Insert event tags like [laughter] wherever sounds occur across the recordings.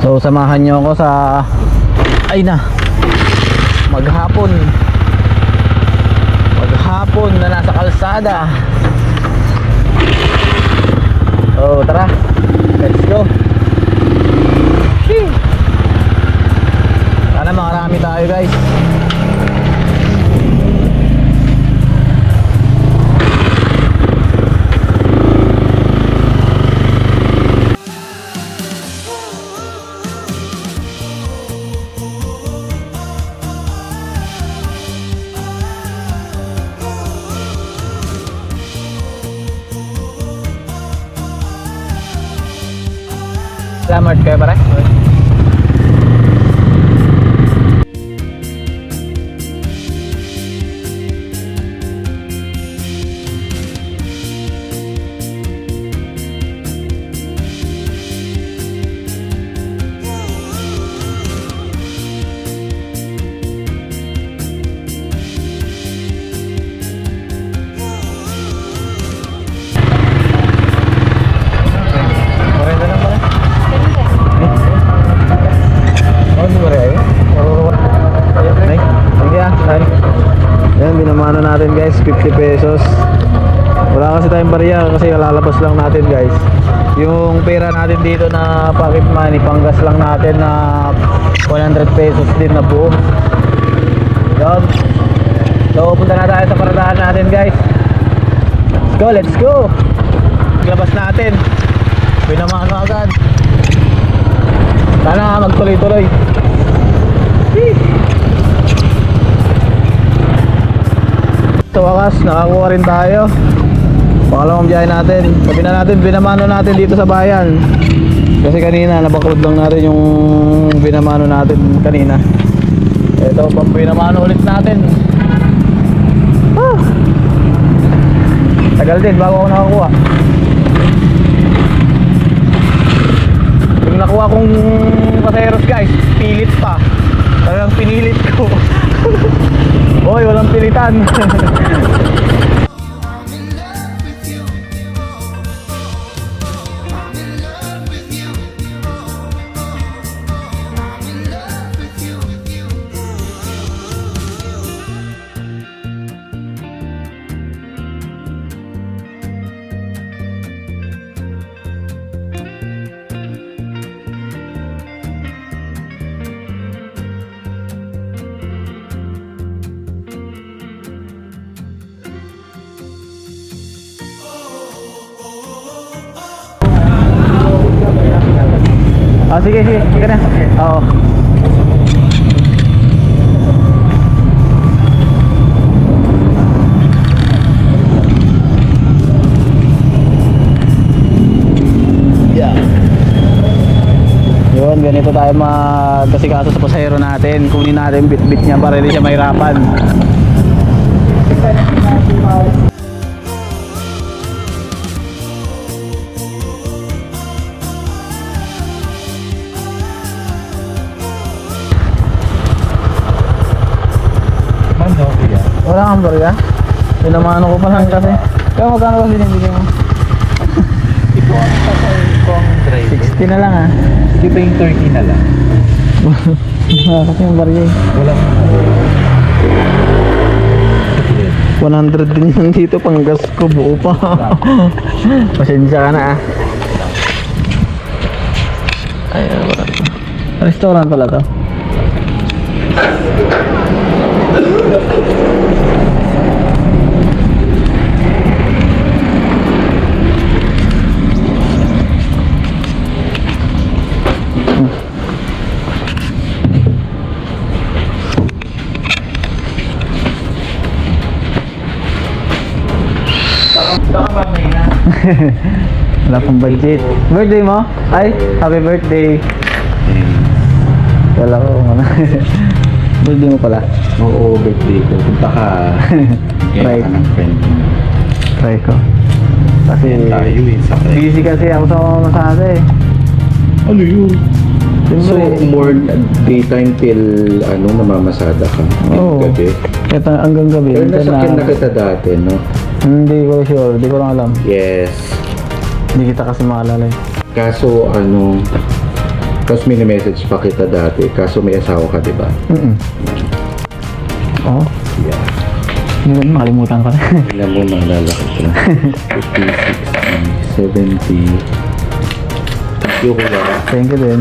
So samahan nyo ako sa ay na! Maghapon. Maghapon na nasa kalsada. Oh tara. Let's go. Sana makarami tayo guys काय मटका बरा Yan, binamano natin guys, 50 pesos. Wala kasi tayong bariya kasi lalabas lang natin guys. Yung pera natin dito na pocket money, panggas lang natin na 100 pesos din na buo. Yan. So, punta na tayo sa paradahan natin guys. Let's go, let's go! Labas natin. Binamano agad. Sana magtuloy-tuloy. Whee! Sa wakas, nakakuha rin tayo. Pangalawang biyahe natin. Sabi na natin, binamano natin dito sa bayan. Kasi kanina, nabaklod lang natin yung binamano natin kanina. Ito, pang binamano ulit natin. Ah! Tagal din bago ako nakakuha. Yung nakuha kong paseros guys, pilit pa. Talagang pinilit ko. [laughs] Hoy, walang pilitan. [laughs] sige, sige. Sige na. Oo. Yeah. Yun, ganito tayo magkasikaso sa pasahero natin. Kunin natin bit-bit niya para hindi siya mahirapan. Mando, Wala kang barya? Pinamano ko pa lang kasi. Kaya magkano ba binibigyan mo? [laughs] Ito ang tatay ko ang driver. 60 na lang ah. Ba yung 30 na lang? [laughs] Wala kasi yung barya eh. Walang... 100 din yan dito pang gas ko buo pa. [laughs] Pasensya ka na ah. Ay, wala. Restaurant pala to. [laughs] Wala pang budget. Birthday mo? Ay, happy birthday. Wala ko ano. [laughs] birthday mo pala. Oo, birthday ko. Punta ka. [laughs] Kaya Right. ka ng friend. Try ko. Kasi Tayo eh, sa busy kasi ako sa mga masada eh. Ano yun? So, more daytime till ano, namamasada ka? Oo. Gabi? Ito hanggang gabi. Pero nasakyan na kita dati, no? Hindi ko sure, hindi ko lang alam. Yes. Hindi kita kasi maalala eh. Kaso, ano, Tapos mini-message pa kita dati, kaso may asawa ka, di ba? Mm Oo. Yeah. Yun, makalimutan ko na. [laughs] Tingnan mo, maalala ko siya. 50, 60, 70. Thank you, kuya. Thank you din.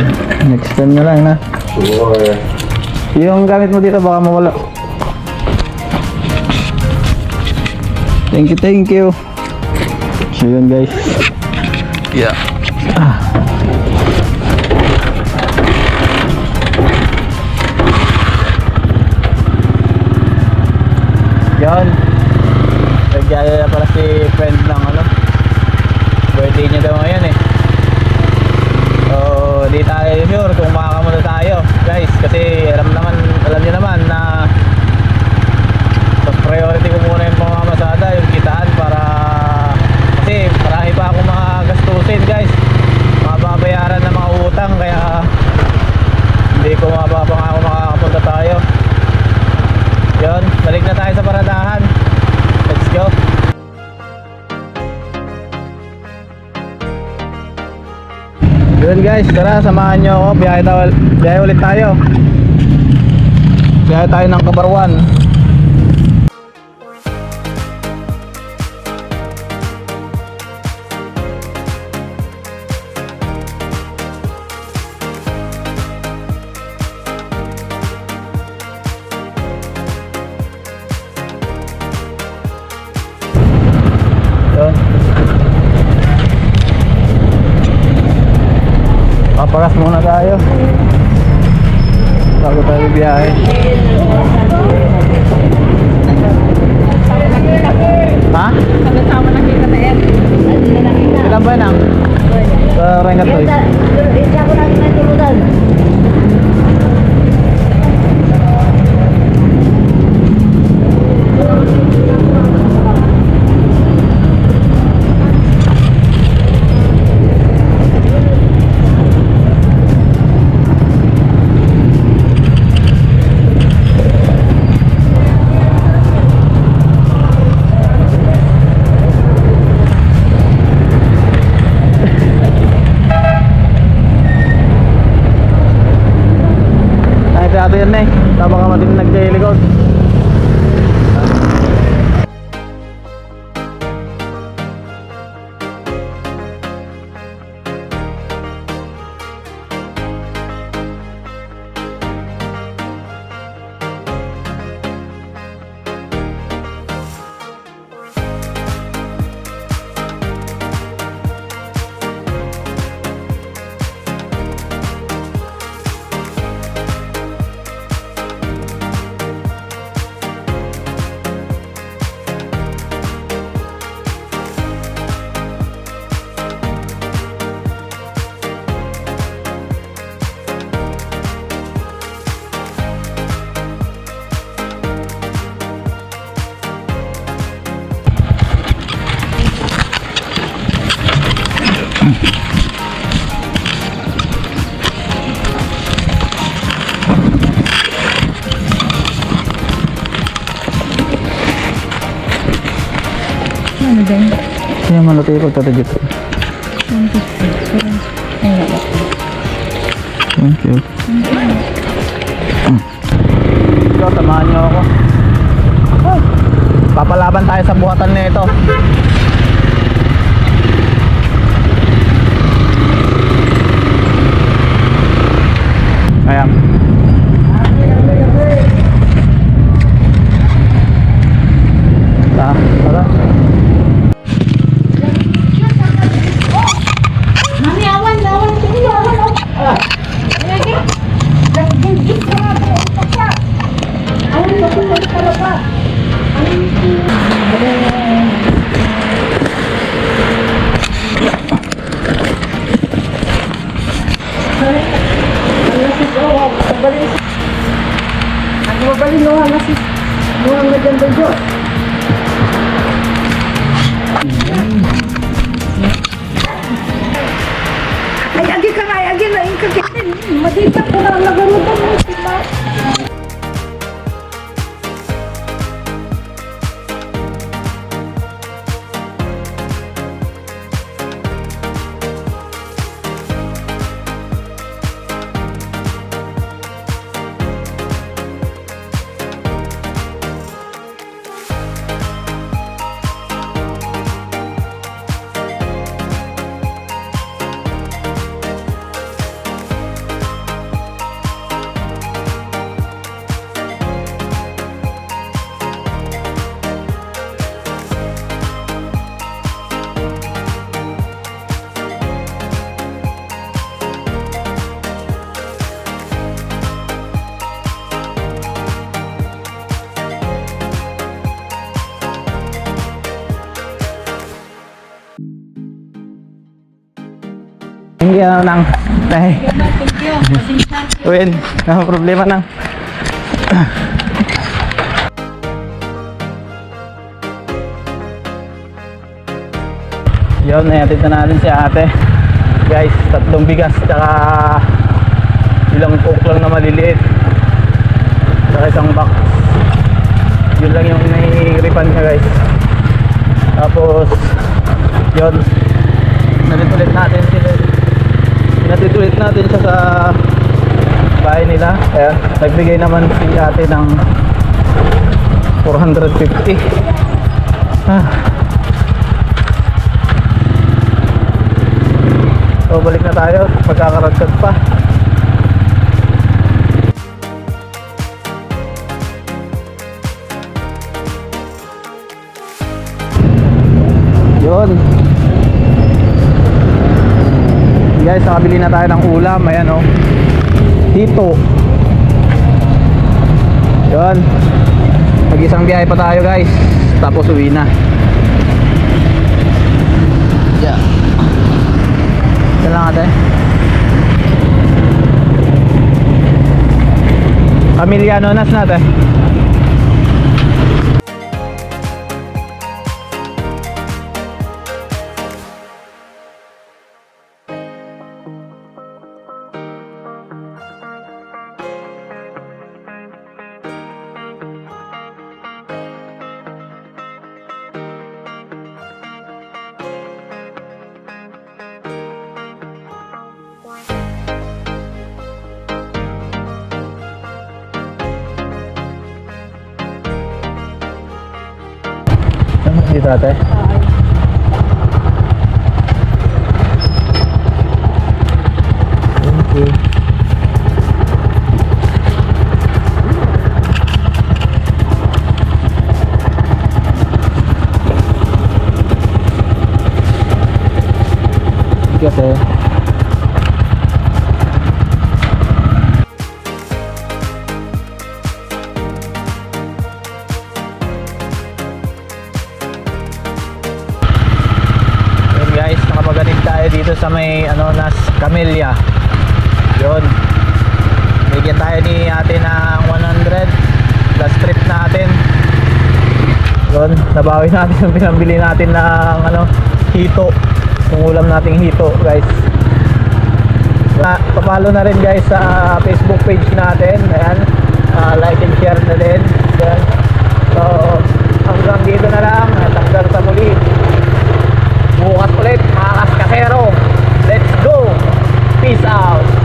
Next time na lang na. Sure. Yung gamit mo dito baka mawala. Thank you, thank you. So yun guys. Yeah. Ah. Yun. Nagyaya pala si friend ng ano. Birthday niya daw ngayon eh. So, di tayo sure kung makakamunta tayo, guys. Kasi alam naman, alam niyo naman na priority ko muna yung pamamasada, yung kitaan para kasi marami pa akong mga gastusin, guys. Mga babayaran na mga utang kaya hindi ko mababang ako makakapunta tayo. Yon, balik na tayo sa paradahan. Let's go. Yun guys, tara samahan nyo ako. Biyahe, biyahe ulit tayo. Biyahe tayo ng Kabarwan. Biyahe. Ha? Sama-sama na kita na yan. Ilan ba nang? Sa. Hindi Ano ba yun? Kaya maluti ko ito dito. Thank you. So, samahan niyo ako. Ah, Papalaban tayo sa buhatan na ito. Ayan. Ako mabalin mo, nasis. Muhammad ang bagyo. Ay, agi ka nga, agi na, yung kagitin. Madita ko na nagarutan mo sila. Thank you, nang. Nay. Uwin, no problema nang. Yun, nayatid na natin si ate. Guys, tatlong bigas, tsaka ilang coke lang na maliliit. Tsaka isang box. Yun lang yung nai-refund niya guys. Tapos, yun. Nalit-ulit natin Natitulit natin siya sa bahay nila. Ayan, nagbigay naman si ate ng 450. Ah. So balik na tayo, magkakaragkag pa. Yun. Guys, nakabili na tayo ng ulam. Ayan oh. Dito. Yun. Mag-isang biyahe pa tayo guys. Tapos uwi na. Yeah. Yan lang ate. Pamilyano nas natin. Ate. Thank you. Thank you ate. sa may ano nas Camellia. Yun. Bigyan tayo ni ate ng 100 plus trip natin. Yun. Nabawi natin yung [laughs] pinambili natin ng ano hito. Yung ulam nating hito guys. Na, papalo na rin guys sa ah, Facebook page natin. Ayan. Uh, like and share na din. Ayan. so hanggang dito na lang. At hanggang sa muli. Bukas ulit mga kaskasero. Let's go! Peace out!